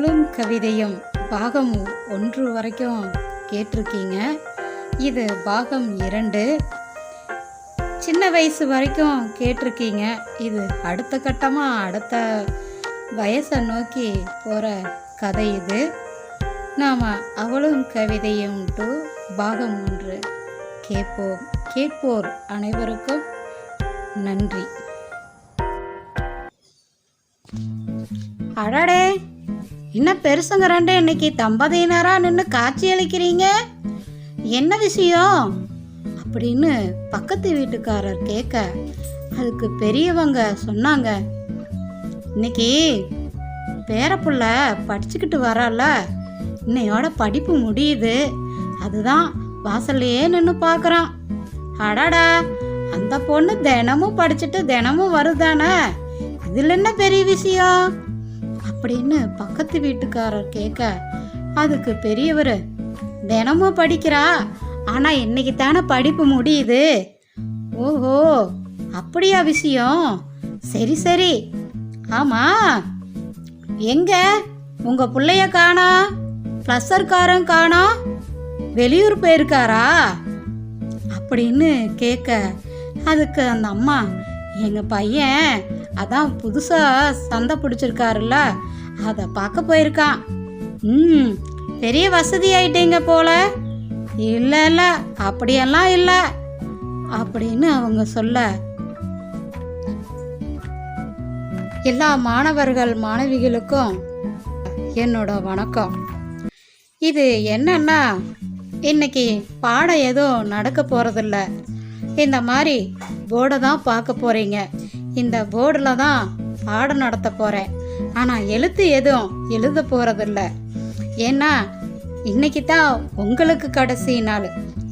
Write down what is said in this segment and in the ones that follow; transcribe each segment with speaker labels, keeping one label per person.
Speaker 1: அவளும் கவிதையும் பாகம் ஒன்று வரைக்கும் கேட்டிருக்கீங்க. இது பாகம் இரண்டு. சின்ன வயசு வரைக்கும் கேட்டிருக்கீங்க. இது அடுத்த கட்டமாக அடுத்த வயசை நோக்கி போகிற கதை இது. நாம் அவளும் கவிதையும் டு பாகம் ஒன்று கேட்போம் கேட்போர் அனைவருக்கும் நன்றி. அடடே! என்ன பெருசுங்க ரெண்டு இன்னைக்கு தம்பதியினரா நின்று காட்சி அளிக்கிறீங்க? என்ன விஷயம்? அப்படின்னு பக்கத்து வீட்டுக்காரர் கேட்க அதுக்கு பெரியவங்க சொன்னாங்க இன்னைக்கு பேரப்புள்ள படிச்சுக்கிட்டு வரால இன்னையோட படிப்பு முடியுது. அதுதான் வாசல்லையே நின்று பார்க்குறான் அடாடா அந்த பொண்ணு தினமும் படிச்சுட்டு தினமும் வருதானே? இதில் என்ன பெரிய விஷயம்? அப்படின்னு பக்கத்து வீட்டுக்காரர் கேட்க அதுக்கு பெரியவர் தினமும் படிக்கிறா? ஆனால் இன்னைக்கு தானே படிப்பு முடியுது? ஓஹோ அப்படியா விஷயம்? சரி சரி. ஆமாம் எங்க? உங்க பிள்ளைய காணா? ப்ளஸர்காரன் காணோம் வெளியூர் போயிருக்காரா? அப்படின்னு கேட்க அதுக்கு அந்த அம்மா எங்கள் பையன் அதான் புதுசாக சந்தை பிடிச்சிருக்காருல்ல அதை பார்க்க போயிருக்கான். ம் பெரிய வசதி ஆயிட்டீங்க போல. இல்லை இல்லை அப்படியெல்லாம் இல்லை அப்படின்னு அவங்க சொல்ல. எல்லா மாணவர்கள் மாணவிகளுக்கும் என்னோட வணக்கம். இது என்னன்னா இன்னைக்கு பாடம் எதுவும் நடக்க போகிறதில்ல இந்த மாதிரி போர்டை தான் பார்க்க போகிறீங்க இந்த போர்டில் தான் பாடம் நடத்த போகிறேன் ஆனால் எழுத்து எதுவும் எழுத போகிறதில்ல ஏன்னா இன்னைக்கு தான் உங்களுக்கு கடைசி நாள்.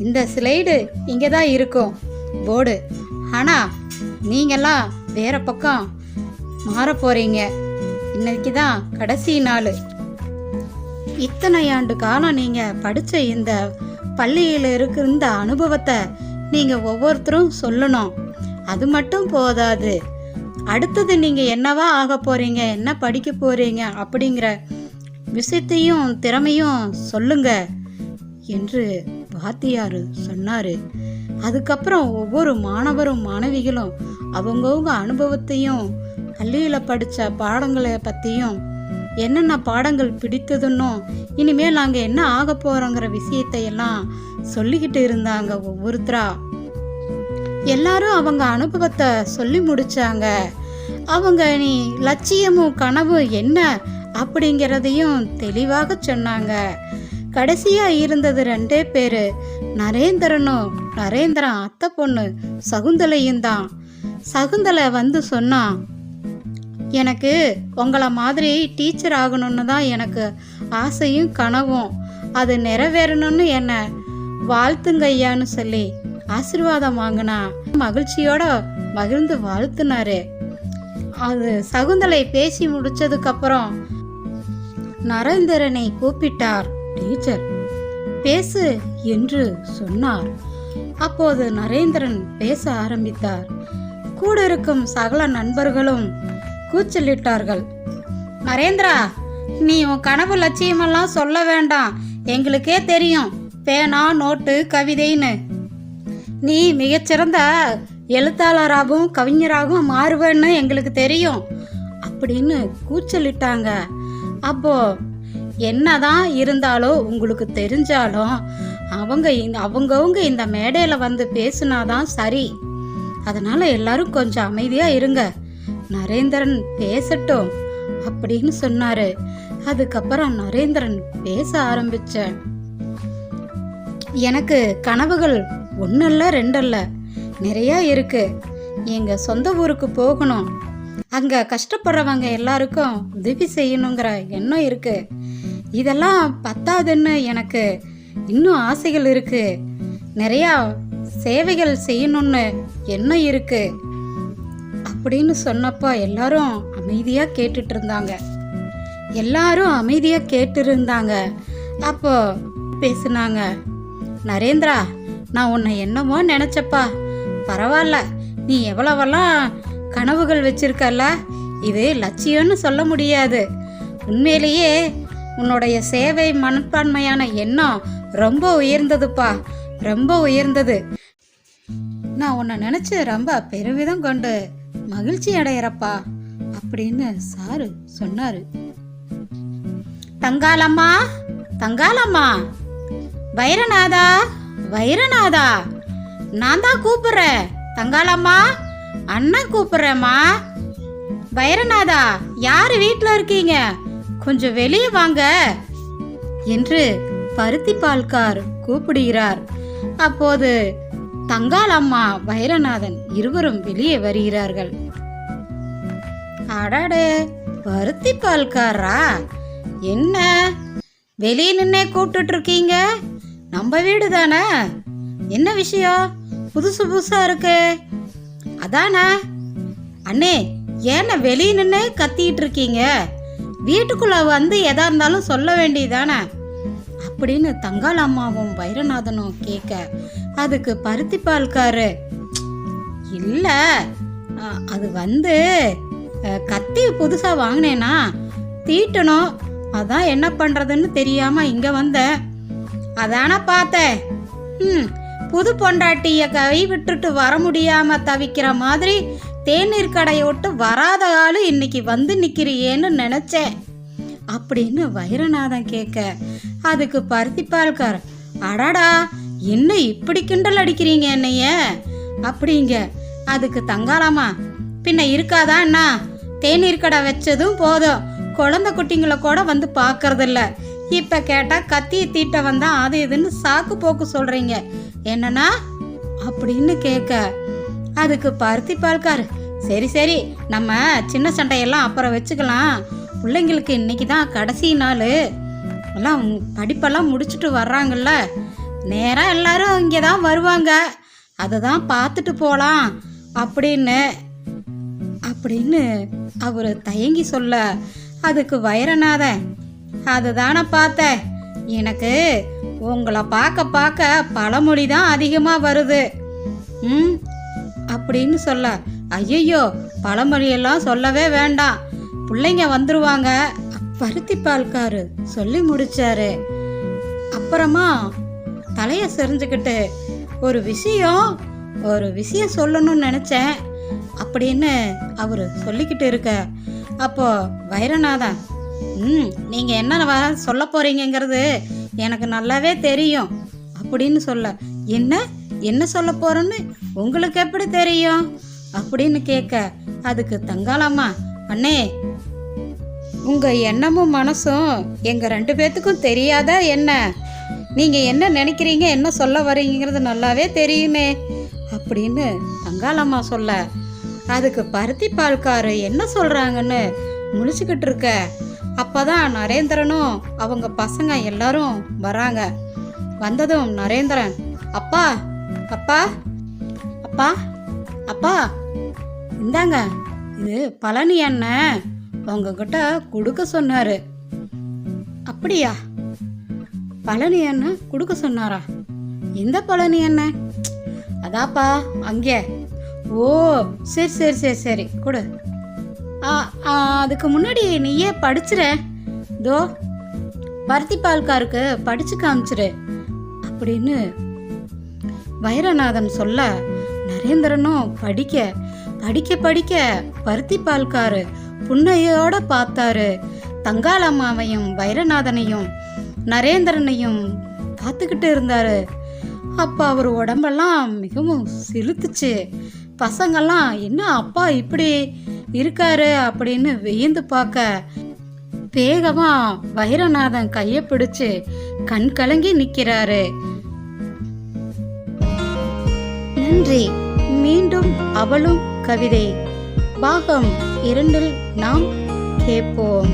Speaker 1: இந்த ஸ்லைடு இங்கே தான் இருக்கும் போர்டு ஆனால் நீங்கள்லாம் வேற பக்கம் மாற போகிறீங்க இன்னைக்கு தான் கடைசி நாள். இத்தனை ஆண்டு காலம் நீங்கள் படித்த இந்த பள்ளியில் இருக்கிற இந்த அனுபவத்தை நீங்கள் ஒவ்வொருத்தரும் சொல்லணும். அது மட்டும் போதாது. அடுத்தது நீங்கள் என்னவா ஆக போகிறீங்க என்ன படிக்க போகிறீங்க அப்படிங்கிற விஷயத்தையும் திறமையும் சொல்லுங்க என்று வாத்தியார் சொன்னார். அதுக்கப்புறம் ஒவ்வொரு மாணவரும் மாணவிகளும் அவங்கவுங்க அனுபவத்தையும் பள்ளியில் படித்த பாடங்களை பற்றியும் என்னென்ன பாடங்கள் பிடித்ததுன்னோ இனிமேல் நாங்கள் என்ன ஆக போகிறோங்கிற விஷயத்தையெல்லாம் சொல்லிக்கிட்டு இருந்தாங்க ஒவ்வொருத்தரா. எல்லாரும் அவங்க அனுபவத்தை சொல்லி முடிச்சாங்க. அவங்க நீ லட்சியமும் கனவு என்ன அப்படிங்கிறதையும் தெளிவாக சொன்னாங்க. கடைசியா இருந்தது ரெண்டே பேரு. நரேந்திரனும் நரேந்திரன் அத்தை பொண்ணு சகுந்தலையும் தான். சகுந்தலை வந்து சொன்னான் எனக்கு உங்களை மாதிரி டீச்சர் ஆகணும்னு தான் எனக்கு ஆசையும் கனவும். அது நிறைவேறணும்னு என்ன? வாழ்த்துங்க ஐயான்னு சொல்லி ஆசீர்வாதம் வாங்கினா மகிழ்ச்சியோட மகிழ்ந்து வாழ்த்துனாரு. அது சகுந்தலை பேசி முடிச்சதுக்கு அப்புறம் நரேந்திரனை கூப்பிட்டார் டீச்சர். பேசு என்று சொன்னார். அப்போது நரேந்திரன் பேச ஆரம்பித்தார். கூட இருக்கும் சகல நண்பர்களும் கூச்சலிட்டார்கள். நரேந்திரா நீ உன் கனவு லட்சியமெல்லாம் சொல்ல வேண்டாம். எங்களுக்கே தெரியும். பேனா நோட்டு கவிதைன்னு. நீ மிகச்சிறந்த எழுத்தாளராகவும் கவிஞராகவும் மாறுவேன்னு எங்களுக்கு தெரியும். அப்படின்னு கூச்சலிட்டாங்க. அப்போ என்னதான் இருந்தாலும் உங்களுக்கு தெரிஞ்சாலும் அவங்க அவங்கவுங்க இந்த மேடையில் வந்து பேசுனாதான் சரி. அதனால எல்லாரும் கொஞ்சம் அமைதியாக இருங்க. நரேந்திரன் பேசட்டும் அப்படின்னு சொன்னாரு. அதுக்கப்புறம் நரேந்திரன் பேச ஆரம்பிச்சேன். எனக்கு கனவுகள் ஒன்றல்ல ரெண்டல்ல. நிறையா இருக்கு. எங்கள் சொந்த ஊருக்கு போகணும். அங்கே கஷ்டப்படுறவங்க எல்லாருக்கும் உதவி செய்யணுங்கிற எண்ணம் இருக்கு. இதெல்லாம் பத்தாதுன்னு எனக்கு இன்னும் ஆசைகள் இருக்கு. நிறையா சேவைகள் செய்யணும்னு எண்ணம் இருக்கு. அப்படின்னு சொன்னப்போ எல்லாரும் அமைதியாக கேட்டுட்டு இருந்தாங்க. எல்லாரும் அமைதியாக கேட்டு இருந்தாங்க. அப்போ பேசுனாங்க நரேந்திரா நான் உன்னை என்னமோ நினச்சப்பா. பரவாயில்ல நீ எவ்வளவெல்லாம் கனவுகள் வச்சிருக்கல்ல? இது லட்சியம்னு சொல்ல முடியாது. உண்மையிலேயே உன்னுடைய சேவை மனப்பான்மையான எண்ணம் ரொம்ப உயர்ந்ததுப்பா. ரொம்ப உயர்ந்தது. நான் உன்னை நினச்சி ரொம்ப பெருமிதம் கொண்டு மகிழ்ச்சி அடையிறப்பா அப்படின்னு சாரு சொன்னாரு. தங்காலம்மா தங்காலம்மா வைரநாதா. வைரநாதா நான் தான் கூப்பிடுறேன். தங்காளம்மா அண்ணன் கூப்பிடுறேம்மா. வைரநாதா யார் வீட்டில் இருக்கீங்க? கொஞ்சம் வெளியே வாங்க என்று பருத்தி பால்கார் கூப்பிடுகிறார். அப்போது தங்காளம்மா வைரநாதன் இருவரும் வெளியே வருகிறார்கள். அடடே பருத்தி பால்காரா என்ன? வெளியே நின்னே கூப்பிட்டு இருக்கீங்க? நம்ம வீடு தானே என்ன விஷயம்? புதுசு புதுசா இருக்கு. அதானே? அண்ணே ஏன்னா வெளியே நின்று கத்திட்டு இருக்கீங்க? வீட்டுக்குள்ள வந்து எதா இருந்தாலும் சொல்ல வேண்டியதானே அப்படின்னு தங்கால் அம்மாவும் வைரநாதனும் கேட்க அதுக்கு பருத்தி பால்காரு இல்ல அது வந்து கத்தி புதுசா வாங்கினேனா தீட்டணும். அதான் என்ன பண்றதுன்னு தெரியாம இங்க வந்தேன். அதான பார்த்தேன். ம் புது பொண்டாட்டிய கை விட்டுட்டு வர முடியாம தவிக்கிற மாதிரி தேநீர் கடையை விட்டு வராத ஆளு இன்னைக்கு வந்து நிக்கிறியேன்னு நினைச்சேன். அப்படின்னு வைரநாதன் கேட்க அதுக்கு பருத்திப்பால்கார் அடாடா என்ன இப்படி கிண்டல் அடிக்கிறீங்க என்னைய? அப்படிங்க அதுக்கு தங்காளாமா பின்ன இருக்காதா என்ன தேநீர் கடை வச்சதும் போதும். குழந்தை குட்டிங்களை கூட வந்து பார்க்கறதில்ல. இப்ப கேட்டா கத்திய தீட்ட வந்தா அது இதுன்னு சாக்கு போக்கு சொல்றீங்க. என்னன்னா? அப்படின்னு கேட்க. அதுக்கு பருத்தி பால்காரு சரி சரி நம்ம சின்ன சண்டையெல்லாம் அப்புறம் வச்சுக்கலாம். பிள்ளைங்களுக்கு இன்னைக்கு தான் கடைசி நாள். எல்லாம் படிப்பெல்லாம் முடிச்சுட்டு வர்றாங்கல்ல. நேராக எல்லாரும் இங்கே தான் வருவாங்க. அதை தான் பார்த்துட்டு போகலாம் அப்படின்னு அப்படின்னு அவர் தயங்கி சொல்ல அதுக்கு வைரநாதன் அதுதானே பார்த்தேன் எனக்கு உங்களை பார்க்க பார்க்க பழமொழி தான் அதிகமாக வருது. ம் அப்படின்னு சொல்ல ஐயையோ பழமொழியெல்லாம் சொல்லவே வேண்டாம். பிள்ளைங்க வந்துருவாங்க. பருத்தி பால்காரு சொல்லி முடிச்சாரு. அப்புறமா தலையை செறிஞ்சுக்கிட்டு ஒரு விஷயம் ஒரு விஷயம் சொல்லணும்னு நினச்சேன். அப்படின்னு அவர் சொல்லிக்கிட்டு இருக்க. அப்போ வைரநாதன் ம் நீங்கள் என்ன சொல்ல போகிறீங்கிறது எனக்கு நல்லாவே தெரியும் அப்படின்னு சொல்ல. என்ன? என்ன சொல்ல போகிறேன்னு உங்களுக்கு எப்படி தெரியும்? அப்படின்னு கேட்க அதுக்கு தங்காளம்மா அண்ணே உங்கள் எண்ணமும் மனசும் எங்கள் ரெண்டு பேர்த்துக்கும் தெரியாதா என்ன? நீங்கள் என்ன நினைக்கிறீங்க என்ன சொல்ல வரீங்கிறது நல்லாவே தெரியுமே அப்படின்னு தங்காளம்மா சொல்ல. அதுக்கு பருத்தி பால்காரு என்ன சொல்கிறாங்கன்னு முழிச்சுக்கிட்டு இருக்க. அப்பதான் நரேந்திரனும் அவங்க பசங்க எல்லாரும் வராங்க. வந்ததும் நரேந்திரன் அப்பா அப்பா அப்பா அப்பா இந்தாங்க. இது பழனி அண்ணன். உங்ககிட்ட கொடுக்க சொன்னாரு. அப்படியா? பழனி அண்ணன் கொடுக்க சொன்னாரா? எந்த பழனி அண்ணன்? அதாப்பா அங்கே. ஓ சரி சரி சரி சரி கொடு. அதுக்கு முன்னாடி நீயே படிச்சிர. தோ பருத்தி பால்காருக்கு படிச்சு காமிச்சிரு. அப்படின்னு வைரநாதன் சொல்ல நரேந்திரனும் படிக்க படிக்க படிக்க பருத்தி பால்காரு புன்னையோட பார்த்தாரு. தங்காளம்மாவையும் வைரநாதனையும் நரேந்திரனையும் பார்த்துக்கிட்டு இருந்தாரு. அப்போ அவர் உடம்பெல்லாம் மிகவும் சிலுத்துச்சு பசங்கெல்லாம் என்ன அப்பா இப்படி? இருக்காரு அப்படின்னு வியந்து பார்க்க வேகமா வைரநாதன் கையை பிடிச்சு கண் கலங்கி நிற்கிறாரு நன்றி. மீண்டும் அவளும் கவிதை. பாகம் இரண்டில் நாம் கேட்போம்.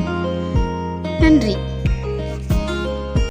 Speaker 1: நன்றி.